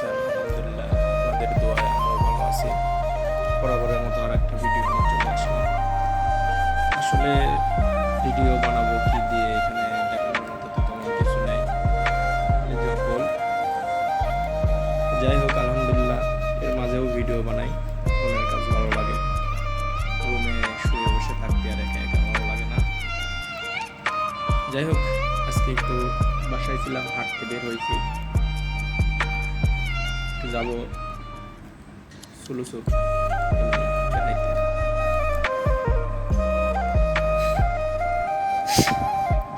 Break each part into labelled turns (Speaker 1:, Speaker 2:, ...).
Speaker 1: আছেন, আলহামদুলিল্লাহ। আপনাদের দোয়ায় আমরাও ভালো আছি। বরাবরের মতো আর একটা ভিডিও নিয়ে চলে আসলাম। আসলে ভিডিও বানাবো কি দিয়ে এখানে দেখানোর মতো তো তেমন কিছু নেই। যাই হোক, আলহামদুলিল্লাহ, এর মাঝেও ভিডিও বানাই। মনের কাজ ভালো লাগে। রুমে শুয়ে বসে থাকতে আর একা একা ভালো লাগে না। যাই হোক, আজকে একটু বাসায় ছিলাম, হাঁটতে বের হয়েছি। যাব সুলুসুক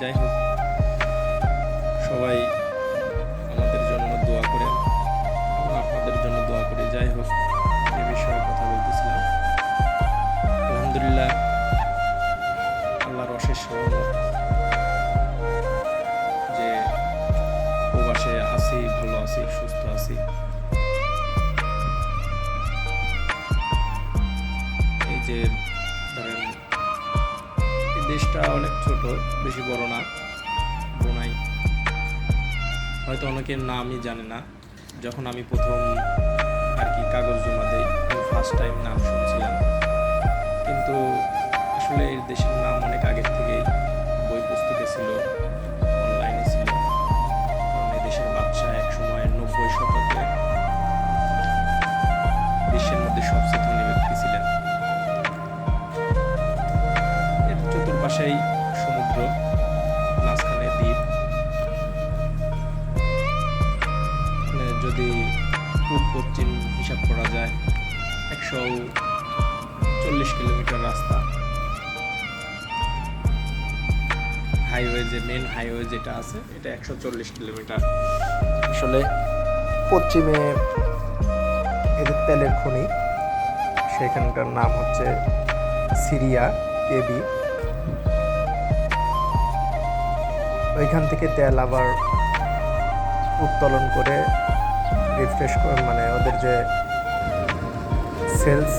Speaker 1: যাই হোক সবাই এই অনেক ছোট, বেশি বড় না, বোনাই। হয়তো অনেকের নামই জানে না। যখন আমি প্রথম আর কি কাগজ জমা দেই ফার্স্ট টাইম নাম শুনছিলাম। কিন্তু আসলে এই দেশের নাম অনেক আগের থেকেই বই পুস্তকে ছিল। যদি পূব পশ্চিম হিসাব করা যায়, একশো চল্লিশ কিলোমিটার রাস্তা। হাইওয়ে যে মেন হাইওয়ে যেটা আছে, এটা একশো চল্লিশ কিলোমিটার।
Speaker 2: আসলে পশ্চিমে এদের তেলের খনি, সেখানকার নাম হচ্ছে সিরিয়া, কেবি। ওইখান থেকে তেল আবার উত্তোলন করে রিফ্রেশ মানে ওদের যে সেলস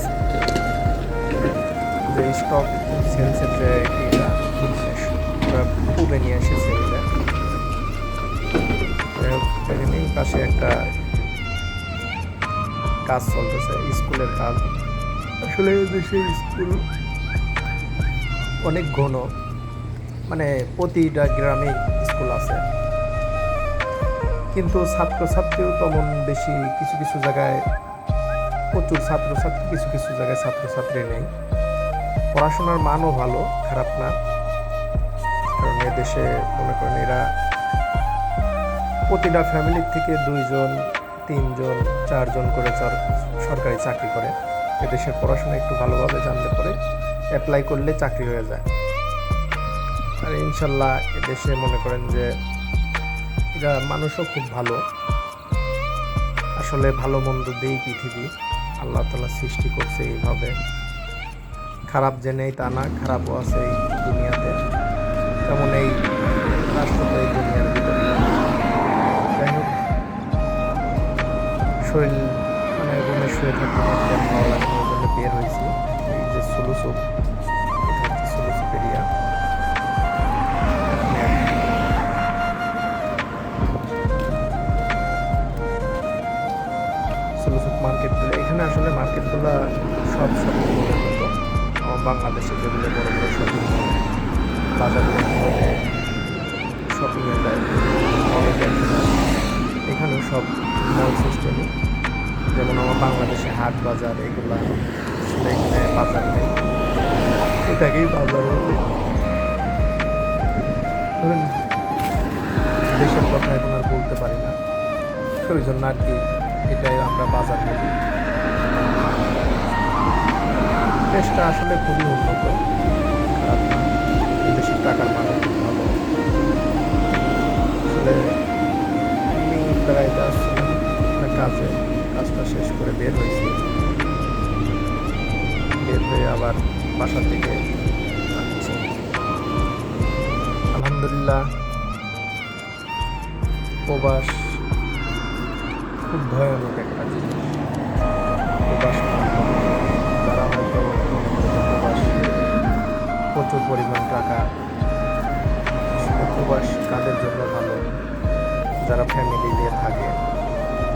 Speaker 2: যে স্টক সেলসের যে পূবে নিয়ে আসে সেলসে পাশে একটা কাজ চলতেছে, স্কুলের কাজ। আসলে দেশের স্কুল অনেক ঘন মানে প্রতিটা গ্রামে স্কুল আছে। কিন্তু ছাত্রছাত্রীও তেমন বেশি কিছু কিছু জায়গায়, প্রচুর ছাত্রছাত্রী, কিছু কিছু জায়গায় ছাত্রছাত্রী নেই। পড়াশোনার মানও ভালো, খারাপ না। কারণ এদেশে মনে করেন এরা প্রতিটা ফ্যামিলির থেকে দুইজন, তিনজন, চারজন করে সরকারি চাকরি করে। এদেশের পড়াশোনা একটু ভালোভাবে জানলে পরে অ্যাপ্লাই করলে চাকরি হয়ে যায়। আর ইনশাল্লাহ এদেশে মনে করেন যে এরা মানুষও খুব ভালো। আসলে ভালো মন্দ দিয়েই পৃথিবী। আল্লাহ তালা সৃষ্টি করছে এইভাবে। খারাপ যে নেই তা না, খারাপও আছে এই দুনিয়াতে। তেমন এই রাষ্ট্র এই দুনিয়ার ভিতরে শরীর মানে রুমে শুয়ে থাকতে বের হয়েছি। এই যে সুলুসুপ বাংলাদেশে যেগুলো বড় বড় শপিং বাজারগুলো শপিংয়ে যায় অনেক সব মল সিস্টেমই যেমন আমার বাংলাদেশে হাট বাজার এগুলা, আসলে এখানে বাজার নেই। এটাকেই বাজার দেশের কথা এখন আর বলতে পারি না। ওই জন্য আর কি এটাই আমরা বাজার বলি। দেশটা আসলে খুবই উন্নত। খারাপ না দেশের টাকার মান ভালো। আসলে বেড়াইতে আসছিলাম কাজে, কাজটা শেষ করে বের হয়েছি। বের হয়ে আবার বাসা থেকে আসছি। আলহামদুলিল্লাহ, প্রবাস খুব ভয়ানক একটা জিনিস। প্রবাস আসলে প্রবাস কাদের জন্য ভালো? যারা ফ্যামিলি নিয়ে থাকে,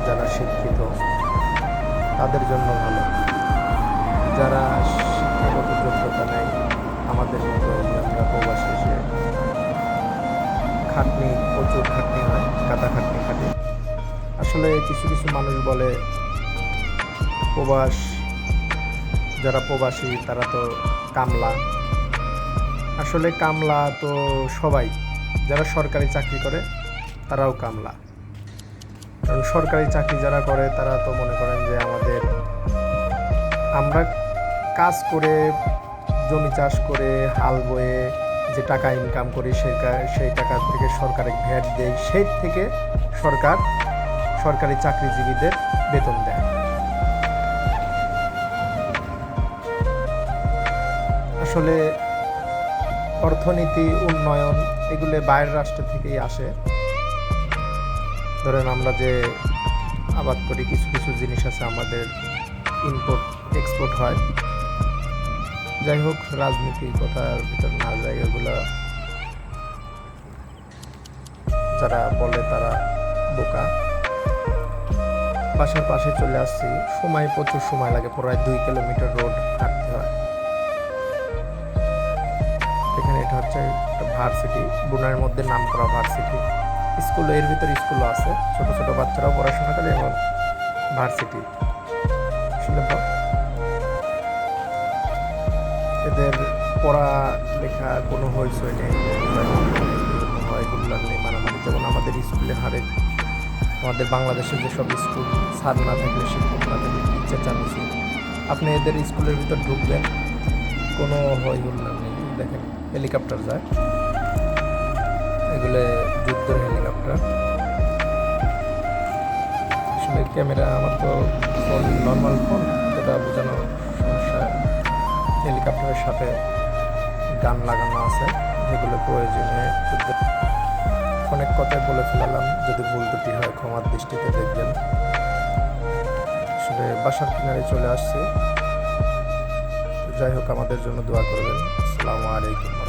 Speaker 2: যারা শিক্ষিত, তাদের জন্য ভালো। যারা শিক্ষাগত যোগ্যতা নেই, আমাদের মতো আমরা প্রবাসী এসে খাটনি, প্রচুর খাটনি হয় কাটা খাটনি খাটে। আসলে কিছু কিছু মানুষ বলে, প্রবাস, যারা প্রবাসী, তারা তো কামলা। আসলে কামলা তো সবাই, যারা সরকারি চাকরি করে, তারাও কামলা। কারণ সরকারি চাকরি যারা করে, তারা তো মনে করেন যে আমাদের, আমরা কাজ করে, জমি চাষ করে, হাল বয়ে যে টাকা ইনকাম করি, সেই সেই টাকা থেকে সরকারে ভ্যাট দেয় সেই থেকে সরকার সরকারি চাকরিজীবীদের বেতন দেয়। আসলে অর্থনীতি, উন্নয়ন, এগুলো বাইরের রাষ্ট্র থেকেই আসে। ধরেন আমরা যে আবাদ করি, কিছু কিছু জিনিস আছে আমাদের ইম্পোর্ট এক্সপোর্ট হয়। যাই হোক রাজনীতির কথার ভিতর না যায় এগুলো যারা বলে তারা বোকা। বাসার পাশে চলে আসছি। সময় প্রচুর সময় লাগে, প্রায় দুই কিলোমিটার রোড হাঁটতে হয়। হচ্ছে একটা ভার্সিটি বুনার মধ্যে নাম করা ভার্সিটি। স্কুল, এর ভিতরে স্কুলও আছে, ছোটো ছোটো বাচ্চারাও পড়াশোনা করে এবং ভার্সিটি। আসলে এদের পড়া লেখা কোনো হইচই নেই, হয় যেমন আমাদের স্কুলে হারে আমাদের বাংলাদেশে যেসব স্কুল, স্যার না থাকলে শিক্ষক না থাকলে টিচার আপনি এদের স্কুলের ভিতর ঢুকবেন, কোনো হই হুল্লার নেই। দেখেন হেলিকপ্টার যায়। এগুলো যুদ্ধের হেলিকপ্টার। আসলে ক্যামেরা আমার তো ফোন নর্মাল ফোন যেটা বোঝানো সমস্যা। হেলিকপ্টারের সাথে গান লাগানো আছে, যেগুলো প্রয়োজনে অনেক কথাই বলে ফেলালাম, যদি ভুল ত্রুটি হয় ক্ষমার দৃষ্টিতে দেখবেন। আসলে বাসার কিনারে চলে আসছে। যাই হোক, আমাদের জন্য দোয়া করবেন। আসসালামু আলাইকুম